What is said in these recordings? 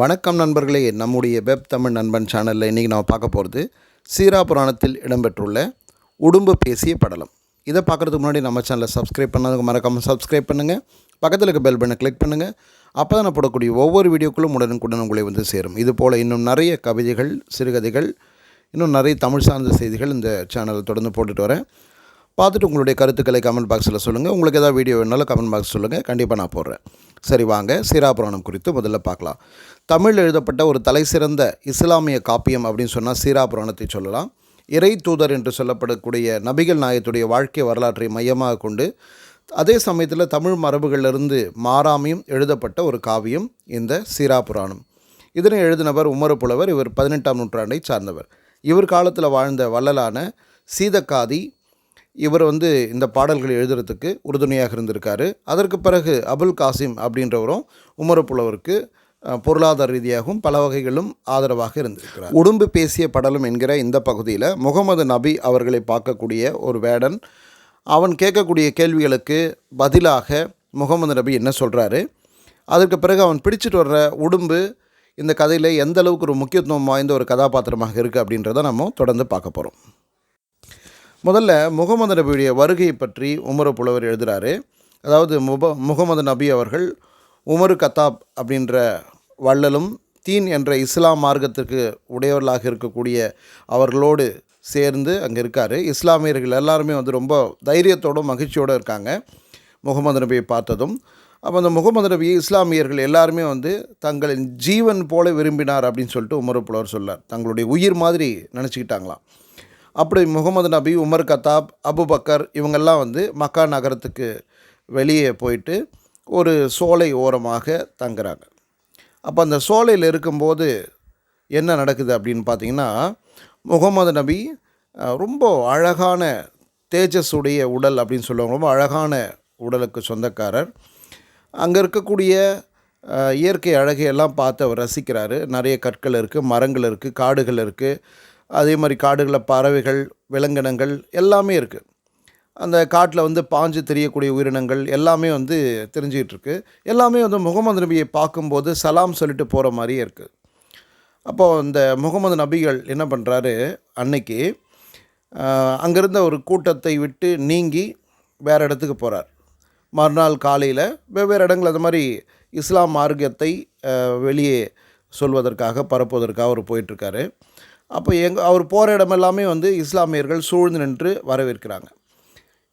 வணக்கம் நண்பர்களே நம்முடைய வெப் தமிழ் நண்பன் சேனலில் இன்றைக்கி நம்ம பார்க்க போகிறது சீரா புராணத்தில் இடம்பெற்றுள்ள உடும்பு பேசிய படலம். இதை பார்க்குறதுக்கு முன்னாடி நம்ம சேனலை சப்ஸ்கிரைப் பண்ணாதவங்க மறக்காமல் சப்ஸ்கிரைப் பண்ணுங்கள் பக்கத்தில் இருக்க பெல் பண்ணை கிளிக் பண்ணுங்கள் அப்போ தான் நான் போடக்கூடிய ஒவ்வொரு வீடியோக்களும் உடனுக்குடன் உங்களை வந்து சேரும். இது போல் இன்னும் நிறைய கவிதைகள் சிறுகதைகள் இன்னும் நிறைய தமிழ் சார்ந்த செய்திகள் இந்த சேனலில் தொடர்ந்து போட்டுட்டு வரேன். பார்த்துட்டு உங்களுடைய கருத்துக்களை கமெண்ட் பாக்ஸில் சொல்லுங்கள் உங்களுக்கு ஏதாவது வீடியோ வேணாலும் கமெண்ட் பாக்ஸ் சொல்லுங்கள் கண்டிப்பாக நான் போடுறேன். சரி வாங்க. சீரா புராணம் குறித்து முதல்ல பார்க்கலாம். தமிழ் எழுதப்பட்ட ஒரு தலைசிறந்த இஸ்லாமிய காப்பியம் அப்படின்னு சொன்னால் சீரா புராணத்தை சொல்லலாம். இறை தூதர் என்று சொல்லப்படக்கூடிய நபிகள் நாயத்துடைய வாழ்க்கை வரலாற்றை மையமாக கொண்டு அதே சமயத்தில் தமிழ் மரபுகளிலிருந்து மாறாமையும் எழுதப்பட்ட ஒரு காவியம் இந்த சீரா புராணம். இதனை எழுதினவர் உமர புலவர் இவர் பதினெட்டாம் நூற்றாண்டை சார்ந்தவர். இவர் காலத்தில் வாழ்ந்த வள்ளலான சீதக்காதி இவர் வந்து இந்த பாடல்களை எழுதுறதுக்கு உறுதுணையாக இருந்திருக்காரு. அதற்கு பிறகு அபுல் காசிம் அப்படின்றவரும் உமரப்புலவருக்கு புலவருக்கு பொருளாதார ரீதியாகவும் பல வகைகளும் ஆதரவாக இருந்திருக்கிறார். உடும்பு பேசிய படலம் என்கிற இந்த பகுதியில் முகமது நபி அவர்களை பார்க்கக்கூடிய ஒரு வேடன் அவன் கேட்கக்கூடிய கேள்விகளுக்கு பதிலாக முகமது நபி என்ன சொல்கிறாரு அதற்கு பிறகு அவன் பிடிச்சிட்டு வர்ற உடும்பு இந்த கதையில் எந்த அளவுக்கு ஒரு முக்கியத்துவம் வாய்ந்த ஒரு கதாபாத்திரமாக இருக்குது அப்படின்றத நம்ம தொடர்ந்து பார்க்க போகிறோம் முதல்ல முகமது நபியுடைய வருகை பற்றி உமர புலவர் எழுதுகிறாரு அதாவது முப முகமது நபி அவர்கள் உமரு கத்தாப் அப்படின்ற வள்ளலும் தீன் என்ற இஸ்லாம் மார்க்கத்திற்கு உடையவர்களாக இருக்கக்கூடிய அவர்களோடு சேர்ந்து அங்கே இருக்கார். இஸ்லாமியர்கள் எல்லாருமே வந்து ரொம்ப தைரியத்தோடும் மகிழ்ச்சியோடு இருக்காங்க. முகமது நபியை பார்த்ததும். அப்போ அந்த முகமது நபியை இஸ்லாமியர்கள் எல்லாருமே வந்து தங்களின் ஜீவன் போல விரும்பினார் அப்படின்னு சொல்லிட்டு உமர் புலவர் சொல்லார் தங்களுடைய உயிர் மாதிரி நினச்சிக்கிட்டாங்களாம். அப்படி முகமது நபி உமர் கத்தாப் அபுபக்கர் இவங்கெல்லாம் வந்து மக்கா நகரத்துக்கு வெளியே போயிட்டு ஒரு சோலை ஓரமாக தங்குறாங்க. அப்போ அந்த சோலையில் இருக்கும்போது என்ன நடக்குது அப்படின்னு பார்த்தீங்கன்னா முகமது நபி ரொம்ப அழகான தேஜஸ் உடைய உடல் அப்படின்னு சொல்லுவாங்க. ரொம்ப அழகான உடலுக்கு சொந்தக்காரர். அங்கே இருக்கக்கூடிய இயற்கை அழகை எல்லாம் பார்த்து அவர் ரசிக்கிறாரு. நிறைய கற்கள் இருக்குது மரங்கள் இருக்குது காடுகள் இருக்குது அதே மாதிரி காடுகளில் பறவைகள் விலங்கினங்கள் எல்லாமே இருக்குது அந்த காட்டில் வந்து பாஞ்சு தெரியக்கூடிய உயிரினங்கள் எல்லாமே வந்து தெரிஞ்சுக்கிட்டு இருக்கு. எல்லாமே வந்து முகமது நபியை பார்க்கும்போது சலாம் சொல்லிட்டு போகிற மாதிரியே இருக்குது அப்போது இந்த முகமது நபிகள் என்ன பண்ணுறாரு அன்னைக்கு அங்கேருந்த ஒரு கூட்டத்தை விட்டு நீங்கி வேறு இடத்துக்கு போகிறார் மறுநாள் காலையில் வெவ்வேறு இடங்கள் அந்த மாதிரி இஸ்லாம் மார்க்கத்தை வெளியே சொல்வதற்காக பரப்புவதற்காக அவர் போயிட்டுருக்காரு அப்போ எங் அவர் போகிற இடமெல்லாமே வந்து இஸ்லாமியர்கள் சூழ்ந்து நின்று வரவேற்கிறாங்க.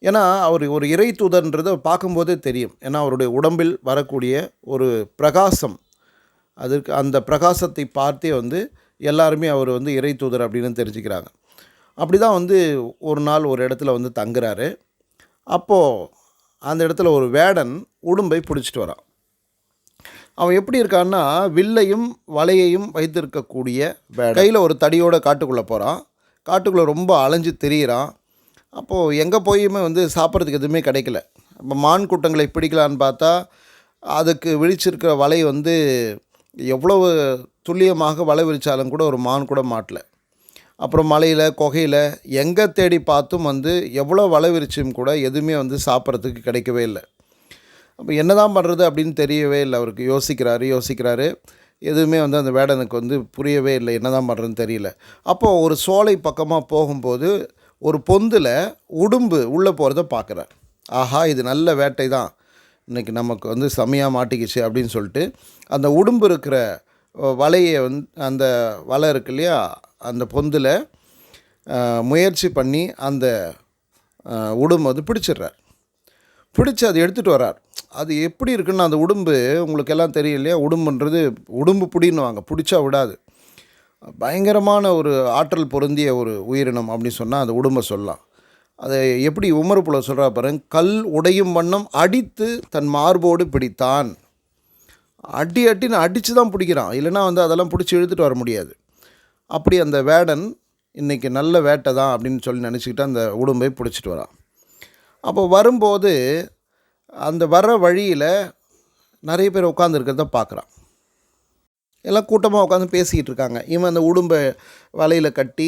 ஏன்னா அவர் ஒரு இறை தூதர்ன்றதை பார்க்கும்போதே தெரியும். ஏன்னா அவருடைய உடம்பில் வரக்கூடிய ஒரு பிரகாசம். அதற்கு அந்த பிரகாசத்தை பார்த்தே வந்து எல்லாருமே அவர் வந்து இறை தூதர் அப்படின்னு தெரிஞ்சுக்கிறாங்க. அப்படி தான் வந்து ஒரு நாள் ஒரு இடத்துல வந்து தங்குறாரு. அப்போது அந்த இடத்துல ஒரு வேடன் உடும்பை பிடிச்சிட்டு வரான். அவன் எப்படி இருக்கான்னா வில்லையும் வலையையும் வைத்திருக்கக்கூடிய கையில் ஒரு தடியோட காட்டுக்குள்ளே போகிறான் காட்டுக்குள்ளே ரொம்ப அலைஞ்சு திரியிறான். அப்போது எங்கே போயுமே வந்து சாப்பிட்றதுக்கு எதுவுமே கிடைக்கல. இப்போ மான் கூட்டங்களை பிடிக்கலான்னு பார்த்தா அதுக்கு விழிச்சிருக்கிற வலை வந்து எவ்வளவு துல்லியமாக வலை விரிச்சாலும் கூட ஒரு மான் கூட மாட்டல. அப்புறம் மலையில் குகையில் எங்கே தேடி பார்த்தும் வந்து எவ்வளோ வலை விரிச்சும் கூட எதுவுமே வந்து சாப்பிட்றதுக்கு கிடைக்கவே இல்லை. அப்போ என்ன தான் பண்ணுறது அப்படின்னு தெரியவே இல்லை அவருக்கு. யோசிக்கிறாரு யோசிக்கிறாரு. எதுவுமே வந்து அந்த வேடனுக்கு வந்து புரியவே இல்லை. என்ன தான் பண்ணுறதுன்னு தெரியல. அப்போது ஒரு சோலை பக்கமாக போகும்போது ஒரு பொந்தில் உடும்பு உள்ளே போகிறத பார்க்குறார். ஆஹா இது நல்ல வேட்டை தான். இன்றைக்கி நமக்கு வந்து செமையாக மாட்டிக்கிச்சு அப்படின்னு சொல்லிட்டு அந்த உடும்பு இருக்கிற வலையை வந்து அந்த வலை இருக்கு இல்லையா அந்த பொந்தில் முயற்சி பண்ணி அந்த உடும்பு வந்து பிடிச்சிடுறார். பிடிச்சி அதை எடுத்துகிட்டு வரார் அது எப்படி இருக்குன்னு அந்த உடும்பு உங்களுக்கு எல்லாம் தெரியும் இல்லையா உடும்புன்றது உடும்பு பிடின்னுவாங்க. பிடிச்சா விடாது. பயங்கரமான ஒரு ஆற்றல் பொருந்திய ஒரு உயிரினம் அப்படின்னு சொன்னால் அந்த உடம்பை சொல்லலாம். அதை எப்படி உமருப்புல சொல்கிறா பாருங்க கல் உடையும் வண்ணம் அடித்து தன் மார்போடு பிடித்தான். அடி அட்டின்னு அடித்து தான் பிடிக்கிறான். இல்லைன்னா வந்து அதெல்லாம் பிடிச்சி இழுத்துட்டு வர முடியாது. அப்படி அந்த வேடன் இன்றைக்கி நல்ல வேட்டை தான் அப்படின்னு சொல்லி நினச்சிக்கிட்டு அந்த உடும்பை பிடிச்சிட்டு வரான். அப்போ வரும்போது அந்த வர வழியில் நிறைய பேர் உட்காந்துருக்கிறத பார்க்குறான். எல்லாம் கூட்டமாக உட்காந்து பேசிக்கிட்டு இருக்காங்க. இவன் அந்த உடும்பை வலையில் கட்டி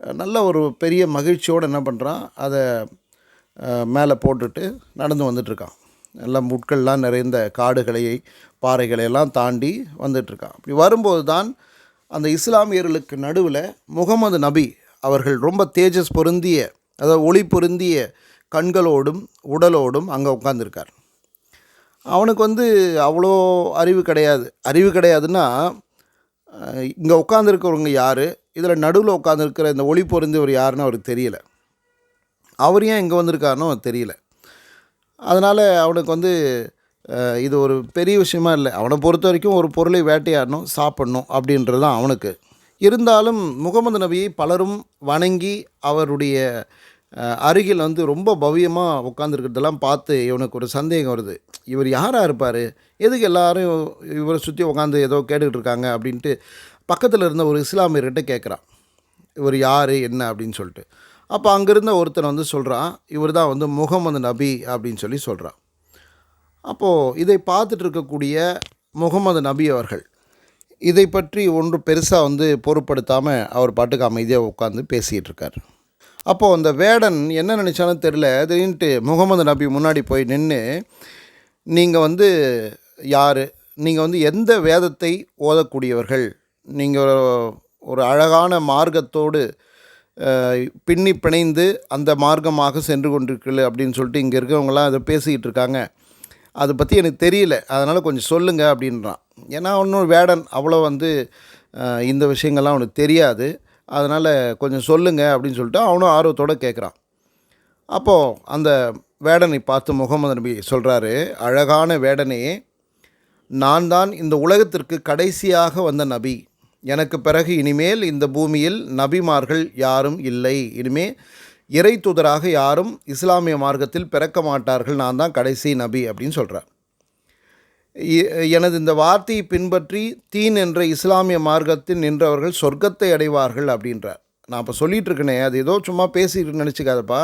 நல்ல ஒரு பெரிய மகிழ்ச்சியோடு என்ன பண்ணுறான் அதை மேலே போட்டுட்டு நடந்து வந்துட்டுருக்கான் எல்லாம் முட்கள்லாம் நிறைந்த காடுகளை பாறைகளை எல்லாம் தாண்டி வந்துட்டுருக்கான் அப்படி வரும்போது தான் அந்த இஸ்லாமியர்களுக்கு நடுவில் முகமது நபி அவர்கள் ரொம்ப தேஜஸ் பொருந்திய அதாவது ஒளி பொருந்திய கண்களோடும் உடலோடும் அங்கே உட்காந்துருக்கார் அவனுக்கு வந்து அவ்வளோ அறிவு கிடையாது. அறிவு கிடையாதுன்னா இங்கே உட்காந்துருக்கிறவங்க யார்? இதில் நடுவில் உட்காந்துருக்கிற இந்த ஒளி பொருந்தியவர் யாருன்னு அவருக்கு தெரியல. அவர் ஏன் இங்கே வந்திருக்காருன்னு தெரியல. அதனால் அவனுக்கு வந்து இது ஒரு பெரிய விஷயமா இல்லை. அவனை பொறுத்த வரைக்கும் ஒரு பொருளை வேட்டையாடணும் சாப்பிடணும் அப்படின்றது தான் அவனுக்கு. இருந்தாலும் முகமது நபியை பலரும் வணங்கி அவருடைய அருகில் வந்து ரொம்ப பவ்யமாக உட்காந்துருக்கிறதெல்லாம் பார்த்து இவனுக்கு ஒரு சந்தேகம் வருது. இவர் யாராக இருப்பார்? எதுக்கு எல்லாரும் இவரை சுற்றி உட்காந்து ஏதோ கேட்டுக்கிட்டு இருக்காங்க அப்படின்ட்டு பக்கத்தில் இருந்த ஒரு இஸ்லாமியர்கிட்ட கேட்குறான் இவர் யார் என்ன அப்படின்னு சொல்லிட்டு. அப்போ அங்கேருந்த ஒருத்தன் வந்து சொல்கிறான் இவர் தான் வந்து முகமது நபி அப்படின்னு சொல்லி சொல்கிறான் அப்போது இதை பார்த்துட்டு இருக்கக்கூடிய முகமது நபி அவர்கள் இதை பற்றி ஒன்று பெருசாக வந்து பொருட்படுத்தாமல் அவர் பாட்டுக்கு அமைதியாக உட்காந்து பேசிகிட்டு இருக்கார். அப்போது அந்த வேடன் என்ன நினச்சாலும் தெரில திடீர்னுட்டு முகமது நபி முன்னாடி போய் நின்று நீங்கள் வந்து யார்? நீங்கள் வந்து எந்த வேதத்தை ஓதக்கூடியவர்கள்? நீங்கள் ஒரு அழகான மார்க்கத்தோடு பின்னி பிணைந்து அந்த மார்க்கமாக சென்று கொண்டிருக்கல அப்படின்னு சொல்லிட்டு இங்கே இருக்கிறவங்களாம் அதை பேசிக்கிட்டு இருக்காங்க. அதை பற்றி எனக்கு தெரியல. அதனால் கொஞ்சம் சொல்லுங்கள் அப்படின்றான். ஏன்னா ஒன்றும் வேடன் அவ்வளோ வந்து இந்த விஷயங்கள்லாம் அவனுக்கு தெரியாது. அதனால் கொஞ்சம் சொல்லுங்கள் அப்படின்னு சொல்லிட்டு அவனும் ஆர்வத்தோடு கேட்குறான் அப்போது அந்த வேடனை பார்த்து முகமது நபி சொல்கிறாரு அழகான வேடனே நான் தான் இந்த உலகத்திற்கு கடைசியாக வந்த நபி. எனக்கு பிறகு இனிமேல் இந்த பூமியில் நபிமார்கள் யாரும் இல்லை. இனிமே இறை தூதராக யாரும் இஸ்லாமிய மார்க்கத்தில் பிறக்க மாட்டார்கள். நான் தான் கடைசி நபி அப்படின்னு சொல்கிறார் எனது இந்த வார்த்தையை பின்பற்றி தீன் என்ற இஸ்லாமிய மார்க்கத்தில் நின்றவர்கள் சொர்க்கத்தை அடைவார்கள் அப்படின்றார். நான் இப்போ சொல்லிகிட்ருக்கேனே இருக்கேனே அது ஏதோ சும்மா பேசிட்டு நினச்சிக்காதப்பா.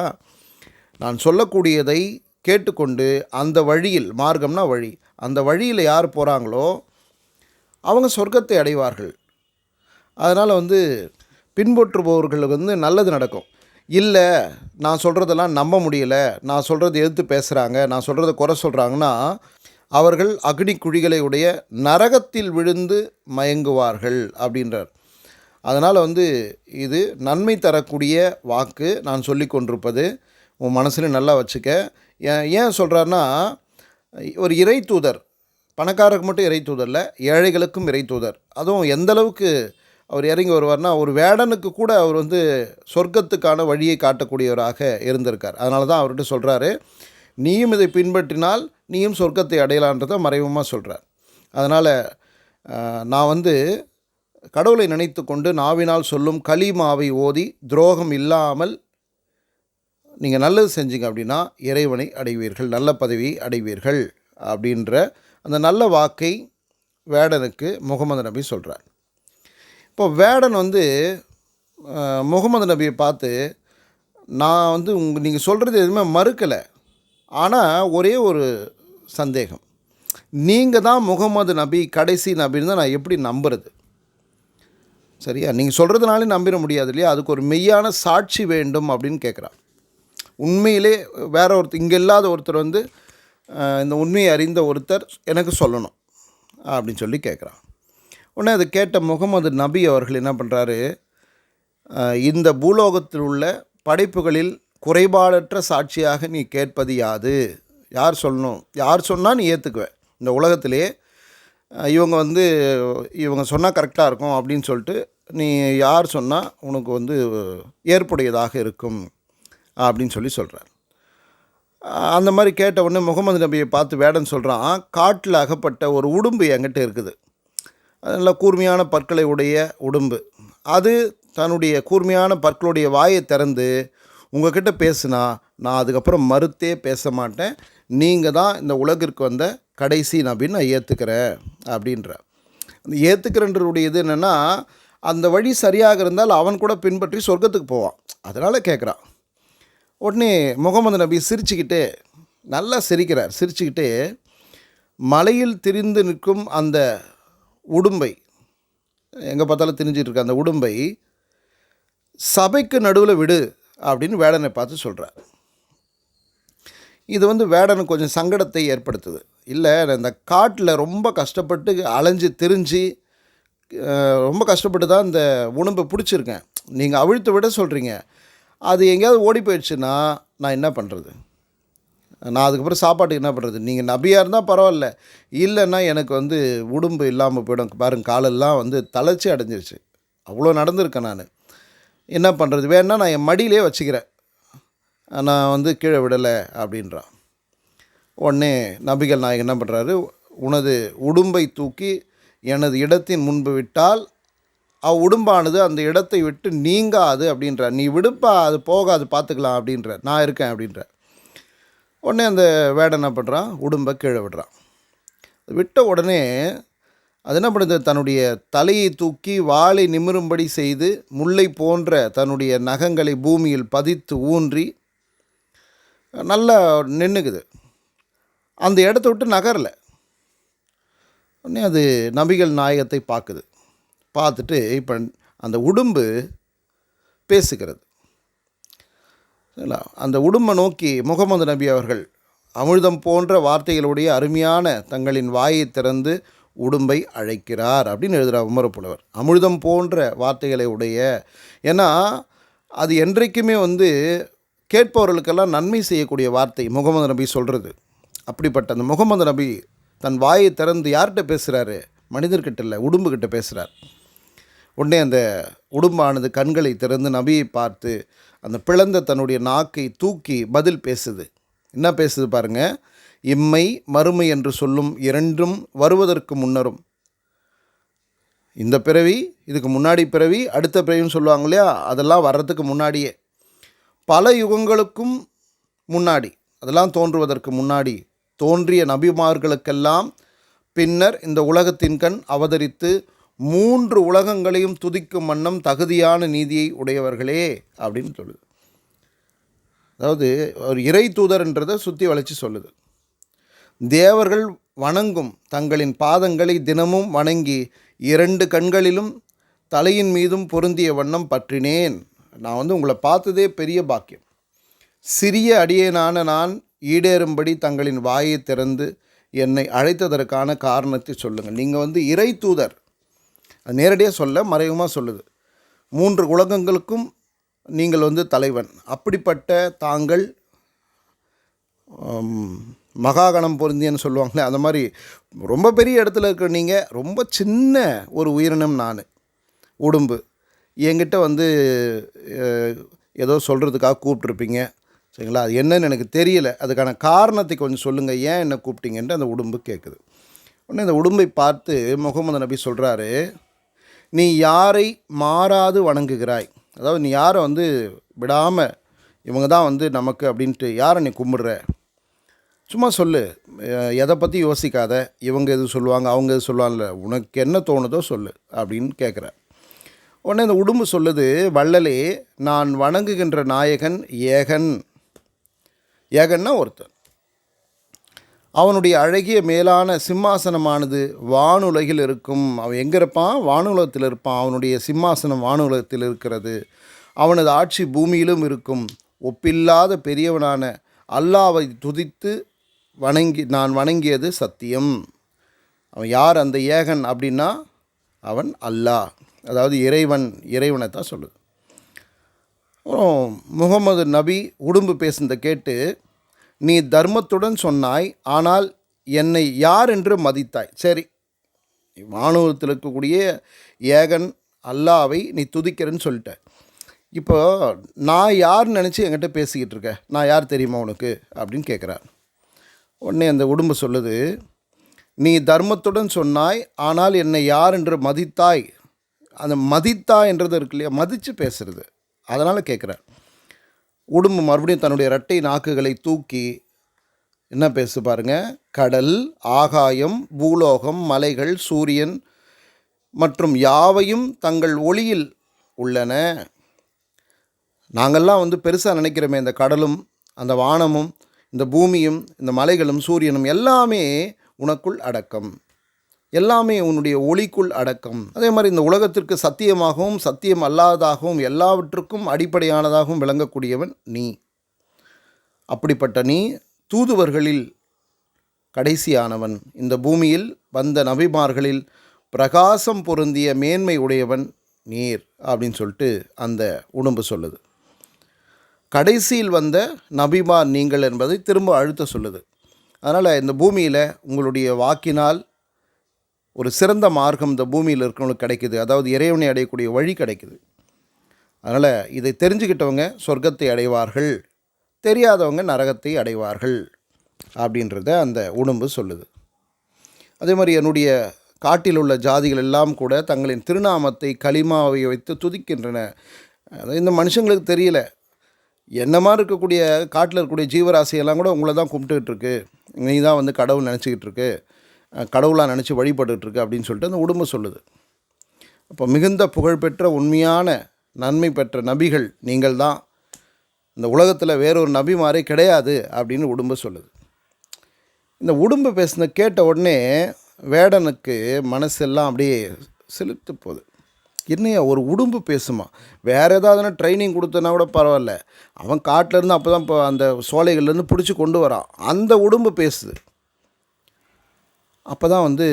நான் சொல்லக்கூடியதை கேட்டுக்கொண்டு அந்த வழியில் மார்க்கம்னா வழி அந்த வழியில் யார் போகிறாங்களோ அவங்க சொர்க்கத்தை அடைவார்கள். அதனால் வந்து பின்பற்றுபவர்களுக்கு வந்து நல்லது நடக்கும். இல்லை நான் சொல்கிறதெல்லாம் நம்ப முடியல நான் சொல்கிறது எதிர்த்து பேசுகிறாங்க நான் சொல்கிறத குறை சொல்கிறாங்கன்னா அவர்கள் அக்னி குழிகளை உடைய நரகத்தில் விழுந்து மயங்குவார்கள் அப்படின்றார். அதனால் வந்து இது நன்மை தரக்கூடிய வாக்கு நான் சொல்லி கொண்டிருப்பது. உன் மனசில் நல்லா வச்சுக்க. ஏன் ஏன் சொல்கிறாருன்னா ஒரு இறை தூதர் பணக்காரருக்கு மட்டும் இறை தூதரில் ஏழைகளுக்கும் இறை தூதர். அதுவும் எந்த அளவுக்கு அவர் இறங்கி வருவார்னா ஒரு வேடனுக்கு கூட அவர் வந்து சொர்க்கத்துக்கான வழியை காட்டக்கூடியவராக இருந்திருக்கார். அதனால தான் அவர்கிட்ட சொல்கிறாரு நீயும் இதை பின்பற்றினால் நீயும் சொர்க்கத்தை அடையலான்றதை மறைமுகமாக சொல்கிறார் அதனால் நான் வந்து கடவுளை நினைத்து கொண்டு நாவினால் சொல்லும் கலிமாவை ஓதி துரோகம் இல்லாமல் நீங்கள் நல்லது செஞ்சீங்க அப்படின்னா இறைவனை அடைவீர்கள் நல்ல பதவியை அடைவீர்கள் அப்படின்ற அந்த நல்ல வாக்கை வேடனுக்கு முகமது நபி சொல்கிறார் இப்போ வேடன் வந்து முகமது நபியை பார்த்து நான் வந்து உங்க நீங்கள் சொல்கிறது எதுவுமே மறுக்கலை. ஆனால் ஒரே ஒரு சந்தேகம். நீங்கள் தான் முகமது நபி கடைசி நபின்னு தான் நான் எப்படி நம்புறது? சரியா? நீங்கள் சொல்கிறதுனாலே நம்பிட முடியாது இல்லையா? அதுக்கு ஒரு மெய்யான சாட்சி வேண்டும் அப்படின்னு கேட்குறான் உண்மையிலே வேற ஒருத்தர் இங்கே இல்லாத ஒருத்தர் வந்து இந்த உண்மையை அறிந்த ஒருத்தர் எனக்கு சொல்லணும் அப்படின்னு சொல்லி கேட்குறான் உடனே அதை கேட்ட முகமது நபி அவர்கள் என்ன பண்ணுறாரு இந்த பூலோகத்தில் உள்ள படைப்புகளில் குறைபாடற்ற சாட்சியாக நீ கேட்பது யாது? யார் சொல்லணும்? யார் சொன்னால் நீ ஏற்றுக்குவேன் இந்த உலகத்திலே இவங்க வந்து இவங்க சொன்னால் கரெக்டாக இருக்கும் அப்படின்னு சொல்லிட்டு நீ யார் சொன்னால் உனக்கு வந்து ஏற்புடையதாக இருக்கும் அப்படின்னு சொல்லி சொல்கிறார் அந்த மாதிரி கேட்ட உடனே முகமது நபியை பார்த்து வேடன் சொல்கிறான் காட்டில் அகப்பட்ட ஒரு உடும்பு என்கிட்ட இருக்குது. நல்ல கூர்மையான பற்களை உடைய உடும்பு. அது தன்னுடைய கூர்மையான பற்களுடைய வாயை திறந்து உங்ககிட்ட பேசுனா நான் அதுக்கப்புறம் மறுத்தே பேச மாட்டேன். நீங்கள் தான் இந்த உலகிற்கு வந்த கடைசி நபின்னு நான் ஏற்றுக்கிறேன் அப்படின்ற அந்த ஏற்றுக்கிறன்றருடைய இது என்னென்னா அந்த வழி சரியாக இருந்தால் அவன் கூட பின்பற்றி சொர்க்கத்துக்கு போவான். அதனால் கேட்குறான் உடனே முகமது நபி சிரிச்சுக்கிட்டே நல்லா சிரிக்கிறார். சிரிச்சுக்கிட்டே மலையில் திரிந்து நிற்கும் அந்த உடும்பை எங்கே பார்த்தாலும் திரிஞ்சிட்டு இருக்க அந்த உடும்பை சபைக்கு நடுவில் விடு அப்படின்னு வேடனை பார்த்து சொல்கிறார் இது வந்து வேடனுக்கு கொஞ்சம் சங்கடத்தை ஏற்படுத்துது. இல்லை இந்த காட்டில் ரொம்ப கஷ்டப்பட்டு அலைஞ்சு திரிஞ்சு ரொம்ப கஷ்டப்பட்டு தான் இந்த உணம்பை பிடிச்சிருக்கேன். நீங்கள் அவிழ்த்து விட சொல்கிறீங்க அது எங்கேயாவது ஓடி போயிடுச்சுன்னா நான் என்ன பண்ணுறது நான் அதுக்கப்புறம் சாப்பாட்டுக்கு என்ன பண்ணுறது நீங்கள் நபியாக இருந்தால் பரவாயில்ல. இல்லைன்னா எனக்கு வந்து உடம்பு இல்லாமல் போயிடும். பாருங்க காலெல்லாம் வந்து தளர்ச்சி அடைஞ்சிருச்சு. அவ்வளோ நடந்திருக்கேன் நான். என்ன பண்ணுறது வேணால் நான் என் மடியிலே வச்சுக்கிறேன். நான் வந்து கீழே விடலை அப்படின்றான். உடனே நபிகள் நாயகன் என்ன பண்ணுறாரு? உனது உடும்பை தூக்கி எனது இடத்தின் முன்பு விட்டால் அவ் உடும்பானது அந்த இடத்தை விட்டு நீங்காது அப்படின்ற நீ விடுப்பா அது போகாது பார்த்துக்கலாம் அப்படின்ற நான் இருக்கேன் அப்படின்ற உடனே அந்த வேடை என்ன பண்ணுறான்? உடும்பை கீழே விடுறான். விட்ட உடனே அது என்ன பண்ணுது? தன்னுடைய தலையை தூக்கி வாளை நிமிரும்படி செய்து முல்லை போன்ற தன்னுடைய நகங்களை பூமியில் பதித்து ஊன்றி நல்லா நின்றுக்குது அந்த இடத்த விட்டு நகரலை. உடனே அது நபிகள் நாயகத்தை பார்க்குது. பார்த்துட்டு இப்போ அந்த உடும்பு பேசுகிறது. சரிங்களா? அந்த உடும்பை நோக்கி முகமது நபி அவர்கள் அமிர்தம் போன்ற வார்த்தைகளுடைய அருமையான தங்களின் வாயை திறந்து உடும்பை அழைக்கிறார் அப்படின்னு எழுதுகிறார் உமரப்புலவர் அமிர்தம் போன்ற வார்த்தைகளை உடைய ஏன்னா அது என்றைக்குமே வந்து கேட்பவர்களுக்கெல்லாம் நன்மை செய்யக்கூடிய வார்த்தை முகமது நபி சொல்கிறது அப்படிப்பட்ட அந்த முகமது நபி தன் வாயை திறந்து யார்கிட்ட பேசுகிறாரு மனிதர்கிட்ட இல்லை உடும்புக்கிட்ட பேசுகிறார் உடனே அந்த உடும்பானது கண்களை திறந்து நபியை பார்த்து அந்த பிளந்த தன்னுடைய நாக்கை தூக்கி பதில் பேசுது. என்ன பேசுது பாருங்க. இம்மை மறுமை என்று சொல்லும் இரண்டும் வருவதற்கு முன்னரும். இந்த பிறவி இதுக்கு முன்னாடி பிறவி அடுத்த பிறவின்னு சொல்லுவாங்க இல்லையா? அதெல்லாம் வர்றதுக்கு முன்னாடியே. பல யுகங்களுக்கும் முன்னாடி அதெல்லாம் தோன்றுவதற்கு முன்னாடி தோன்றிய நபிமார்களுக்கெல்லாம் பின்னர் இந்த உலகத்தின் கண் அவதரித்து மூன்று உலகங்களையும் துதிக்கும் வண்ணம் தகுதியான நீதியை உடையவர்களே அப்படின்னு சொல்லுது. அதாவது ஒரு இறை தூதர்ன்றதை சுற்றி வளைச்சி சொல்லுது. தேவர்கள் வணங்கும் தங்களின் பாதங்களை தினமும் வணங்கி இரண்டு கண்களிலும் தலையின் மீதும் பொருந்திய வண்ணம் பற்றினேன். நான் வந்து உங்களை பார்த்ததே பெரிய பாக்கியம். சிறிய அடியேனான நான் ஈடேறும்படி தங்களின் வாயை திறந்து என்னை அழைத்ததற்கான காரணத்தை சொல்லுங்கள். நீங்கள் வந்து இறை தூதர். நேரடியாக சொல்ல மறைமுகமாக சொல்லுது. மூன்று உலகங்களுக்கும் நீங்கள் வந்து தலைவன். அப்படிப்பட்ட தாங்கள் மகாகணம் பொருந்தியன்னு சொல்லுவாங்களே அந்த மாதிரி ரொம்ப பெரிய இடத்துல இருக்கிற நீங்கள் ரொம்ப சின்ன ஒரு உயிரினம் நான். உடும்பு. என்கிட்ட வந்து ஏதோ சொல்கிறதுக்காக கூப்பிட்ருப்பீங்க சரிங்களா? அது என்னன்னு எனக்கு தெரியல. அதுக்கான காரணத்தை கொஞ்சம் சொல்லுங்கள் ஏன் என்ன கூப்பிட்டீங்கன்ட்டு அந்த உடம்பு கேட்குது. உடனே இந்த உடம்பை பார்த்து முகமது நபி சொல்கிறாரு நீ யாரை மாறாது வணங்குகிறாய்? அதாவது நீ யாரை வந்து விடாமல் இவங்க தான் வந்து நமக்கு அப்படின்ட்டு யாரை நீ கும்பிடுற? சும்மா சொல்லு. எதை பற்றி யோசிக்காத. இவங்க எது சொல்லுவாங்க? அவங்க எது சொல்லுவாங்கல்ல உனக்கு என்ன தோணுதோ சொல்லு அப்படின்னு கேட்குற உடனே இந்த உடும்பு சொல்லுது வள்ளலே நான் வணங்குகின்ற நாயகன் ஏகன். ஏகன்னா ஒருத்தன். அவனுடைய அழகிய மேலான சிம்மாசனமானது வானுலகில் இருக்கும். அவன் எங்கே இருப்பான்? வானுலகத்தில் இருப்பான். அவனுடைய சிம்மாசனம் வானுலகத்தில் இருக்கிறது. அவனது ஆட்சி பூமியிலும் இருக்கும். ஒப்பில்லாத பெரியவனான அல்லாவை துதித்து வணங்கி நான் வணங்கியது சத்தியம். அவன் யார் அந்த ஏகன் அப்படின்னா அவன் அல்லாஹ். அதாவது இறைவன் இறைவனை தான் சொல்லுது. அப்புறம் முகமது நபி உடும்பு பேசுனதை கேட்டு நீ தர்மத்துடன் சொன்னாய் ஆனால் என்னை யார் என்று மதித்தாய்? சரி வானூரத்தில் இருக்கக்கூடிய ஏகன் அல்லாவை நீ துதிக்கிறேன்னு சொல்லிட்ட. இப்போ நான் யார் நினச்சி என்கிட்ட பேசிக்கிட்டு இருக்க? நான் யார் தெரியுமா உனக்கு? அப்படின்னு கேட்குறார் உடனே அந்த உடும்பு சொல்லுது நீ தர்மத்துடன் சொன்னாய் ஆனால் என்னை யார் என்று மதித்தாய்? அந்த மதித்தா என்றது இருக்கு இல்லையா? மதித்து பேசுறது. அதனால் கேட்குறார் உடும்பு மறுபடியும் தன்னுடைய இரட்டை நாக்குகளை தூக்கி என்ன பேசு பாருங்க? கடல் ஆகாயம் பூலோகம் மலைகள் சூரியன் மற்றும் யாவையும் தங்கள் ஒளியில் உள்ளன. நாங்கள்லாம் வந்து பெருசாக நினைக்கிறோமே இந்த கடலும் அந்த வானமும் இந்த பூமியும் இந்த மலைகளும் சூரியனும் எல்லாமே உனக்குள் அடக்கம். எல்லாமே உன்னுடைய ஒளிக்குள் அடக்கம். அதே மாதிரி இந்த உலகத்திற்கு சத்தியமாகவும் சத்தியம் அல்லாததாகவும் எல்லாவற்றுக்கும் அடிப்படையானதாகவும் விளங்கக்கூடியவன் நீ. அப்படிப்பட்ட நீ தூதுவர்களில் கடைசியானவன். இந்த பூமியில் வந்த நபிமார்களில் பிரகாசம் பொருந்திய மேன்மை உடையவன் நீர் அப்படின்னு சொல்லிட்டு அந்த உடம்பு சொல்லுது. கடைசியில் வந்த நபிமார் நீங்கள் என்பதை திரும்ப அழுத்த சொல்லுது. அதனால் இந்த பூமியில் உங்களுடைய வாக்கினால் ஒரு சிறந்த மார்க்கம் இந்த பூமியில் இருக்கிறவங்களுக்கு கிடைக்குது. அதாவது இறைவனை அடையக்கூடிய வழி கிடைக்குது. அதனால் இதை தெரிஞ்சுக்கிட்டவங்க சொர்க்கத்தை அடைவார்கள். தெரியாதவங்க நரகத்தை அடைவார்கள் அப்படின்றத அந்த உடம்பு சொல்லுது. அதே மாதிரி என்னுடைய காட்டில் உள்ள ஜாதிகள் எல்லாம் கூட தங்களின் திருநாமத்தை களிமாவை வைத்து துதிக்கின்றன. இந்த மனுஷங்களுக்கு தெரியல. என்ன மாதிரி இருக்கக்கூடிய காட்டில் இருக்கக்கூடிய ஜீவராசியெல்லாம் கூட உங்களை தான் கும்பிட்டுக்கிட்டு இருக்கு. நீ தான் வந்து கடவுள் நினச்சிக்கிட்டு இருக்கு. கடவுளாக நினச்சி வழிபட்டுருக்கு அப்படின்னு சொல்லிட்டு அந்த உடம்பு சொல்லுது. அப்போ மிகுந்த புகழ்பெற்ற உண்மையான நன்மை பெற்ற நபிகள் நீங்கள் தான். இந்த உலகத்தில் வேறொரு நபி மாதிரி கிடையாது அப்படின்னு உடம்பு சொல்லுது. இந்த உடம்பு பேசின கேட்ட உடனே வேடனுக்கு மனசெல்லாம் அப்படியே செலுத்து போகுது. என்னையா ஒரு உடும்பு பேசுமா? வேறு ஏதாவதுனா ட்ரைனிங் கொடுத்தனா கூட பரவாயில்ல. அவன் காட்டிலேருந்து அப்போ தான் இப்போ அந்த சோலைகள்லேருந்து பிடிச்சி கொண்டு வரான். அந்த உடும்பு பேசுது. அப்போ தான் வந்து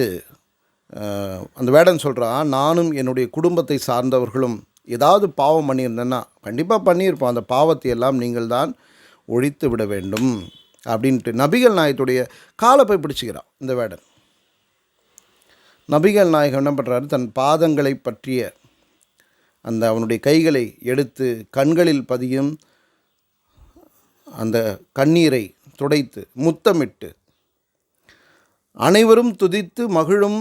அந்த வேடன் சொல்கிறான் நானும் என்னுடைய குடும்பத்தை சார்ந்தவர்களும் ஏதாவது பாவம் பண்ணியிருந்தேன்னா கண்டிப்பாக பண்ணியிருப்போம். அந்த பாவத்தை எல்லாம் நீங்கள் தான் ஒழித்து விட வேண்டும். அப்படின்ட்டு நபிகள் நாயகத்துடைய காலை போய் பிடிச்சிக்கிறான் இந்த வேடன். நபிகள் நாயகம் என்ன பண்ணுறாரு தன் பாதங்களை பற்றிய அந்த அவனுடைய கைகளை எடுத்து கண்களில் பதியும் அந்த கண்ணீரை துடைத்து முத்தமிட்டு அனைவரும் துதித்து மகிழும்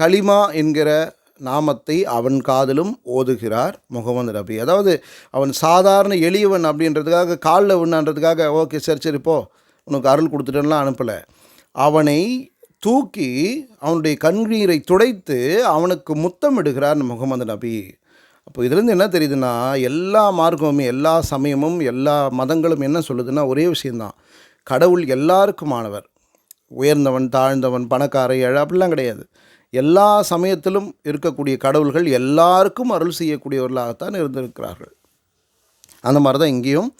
கலிமா என்கிற நாமத்தை அவன் காதலும் ஓதுகிறார் முகமது ரபி. அதாவது அவன் சாதாரண எளியவன் அப்படின்றதுக்காக காலில் விண்ணான்றதுக்காக ஓகே சரி சரி போ உனக்கு அருள் கொடுத்துட்டேன்லாம் அனுப்பலை. அவனை தூக்கி அவனுடைய கண்ணீரை துடைத்து அவனுக்கு முத்தமிடுகிறார் முகமது நபி. அப்போ இதுலேருந்து என்ன தெரியுதுன்னா எல்லா மார்க்கமும் எல்லா சமயமும் எல்லா மதங்களும் என்ன சொல்லுதுன்னா ஒரே விஷயந்தான். கடவுள் எல்லாருக்குமானவர். உயர்ந்தவன் தாழ்ந்தவன் பணக்கார ஏழை அப்படிலாம் கிடையாது. எல்லா சமயத்திலும் இருக்கக்கூடிய கடவுள்கள் எல்லாருக்கும் அருள் செய்யக்கூடியவர்களாகத்தான் இருந்திருக்கிறார்கள். அந்த மாதிரி தான் இங்கேயும்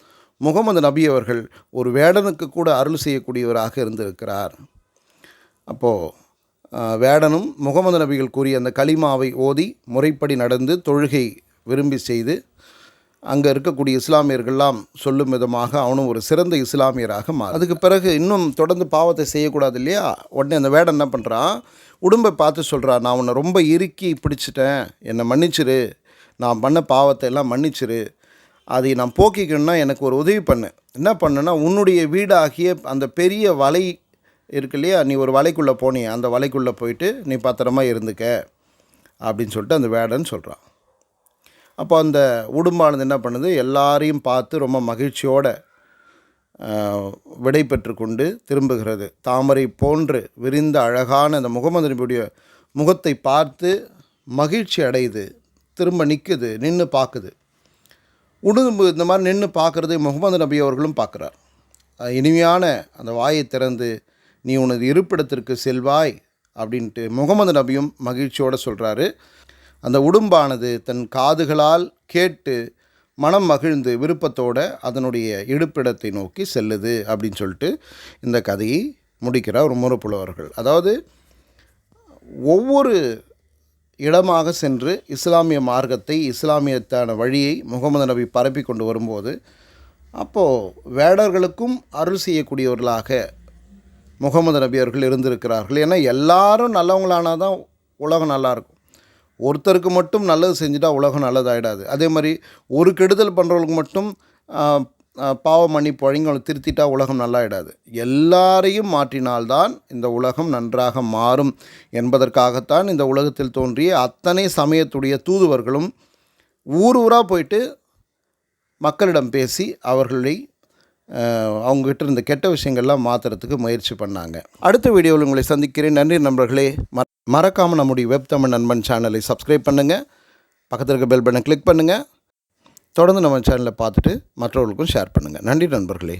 முகமது நபி அவர்கள் ஒரு வேடனுக்கு கூட அருள் செய்யக்கூடியவராக இருந்திருக்கிறார். அப்போது வேடனும் முகமது நபிகள் கூறிய அந்த களிமாவை ஓதி முறைப்படி நடந்து தொழுகை விரும்பி செய்து அங்கே இருக்கக்கூடிய இஸ்லாமியர்கள்லாம் சொல்லும் விதமாக அவனும் ஒரு சிறந்த இஸ்லாமியராக மாறும் அதுக்கு பிறகு இன்னும் தொடர்ந்து பாவத்தை செய்யக்கூடாது இல்லையா? உடனே அந்த வேடன் என்ன பண்ணுறான் உடம்பை பார்த்து சொல்கிறான் நான் உன்னை ரொம்ப இறுக்கி பிடிச்சிட்டேன். என்னை மன்னிச்சிரு. நான் பண்ண பாவத்தை எல்லாம் மன்னிச்சிரு. அதை நான் போக்கிக்கணும்னா எனக்கு ஒரு உதவி பண்ணு. என்ன பண்ணுன்னா உன்னுடைய வீடாகிய அந்த பெரிய வலை இருக்கு இல்லையா? நீ ஒரு வலைக்குள்ளே போனி அந்த வலைக்குள்ளே போயிட்டு நீ பத்திரமா இருந்துக்க. அப்படின்னு சொல்லிட்டு அந்த வேடன்னு சொல்கிறான் அப்போ அந்த உடும்பானது என்ன பண்ணுது? எல்லாரையும் பார்த்து ரொம்ப மகிழ்ச்சியோட விடை பெற்று கொண்டு திரும்புகிறது. தாமரை போன்று விரிந்த அழகான அந்த முகமது நபியுடைய முகத்தை பார்த்து மகிழ்ச்சி அடையுது. திரும்ப நிற்குது நின்று பார்க்குது. உடும்பு இந்த மாதிரி நின்று பார்க்குறதை முகமது நபி அவர்களும் பார்க்குறார். இனிமையான அந்த வாயை திறந்து நீ உனது இருப்பிடத்திற்கு செல்வாய் அப்படின்ட்டு முகமது நபியும் மகிழ்ச்சியோடு சொல்கிறாரு அந்த உடும்பானது தன் காதுகளால் கேட்டு மனம் மகிழ்ந்து விருப்பத்தோடு அதனுடைய இடுப்பிடத்தை நோக்கி செல்லுது அப்படின்னு சொல்லிட்டு இந்த கதையை முடிக்கிறார் ஒரு முறப்புலவர்கள் அதாவது ஒவ்வொரு இடமாக சென்று இஸ்லாமிய மார்க்கத்தை இஸ்லாமியத்தான வழியை முகமது நபி பரப்பி கொண்டு வரும்போது அப்போது வேடர்களுக்கும் அருள் செய்யக்கூடியவர்களாக முகமது நபி அவர்கள் இருந்திருக்கிறார்கள். ஏன்னா எல்லாரும் நல்லவங்களானால் தான் உலகம் நல்லாயிருக்கும் ஒருத்தருக்கு மட்டும் நல்லது செஞ்சுட்டா உலகம் நல்லதாயிடாது. அதே மாதிரி ஒரு கெடுதல் பண்ணுறவங்களுக்கு மட்டும் பாவ மன்னிப்பு வழங்கி அவங்களை திருத்திட்டா உலகம் நல்லாயிடாது. எல்லாரையும் மாற்றினால்தான் இந்த உலகம் நன்றாக மாறும் என்பதற்காகத்தான் இந்த உலகத்தில் தோன்றிய அத்தனை சமயத்துடைய தூதுவர்களும் ஊர் ஊராக போயிட்டு மக்களிடம் பேசி அவர்களை அவங்ககிட்ட இருந்த கெட்ட விஷயங்கள்லாம் மாற்றுறதுக்கு முயற்சி பண்ணாங்க. அடுத்த வீடியோவில் உங்களை சந்திக்கிறேன். நன்றி நண்பர்களே. ம மறக்காமல் நம்முடைய வெப் தமிழ் நண்பன் சேனலை சப்ஸ்கிரைப் பண்ணுங்கள் பக்கத்தில் இருக்க பெல் பட்டனை கிளிக் பண்ணுங்கள் தொடர்ந்து நம்ம சேனலை பார்த்துட்டு மற்றவர்களுக்கும் ஷேர் பண்ணுங்கள் நன்றி நண்பர்களே.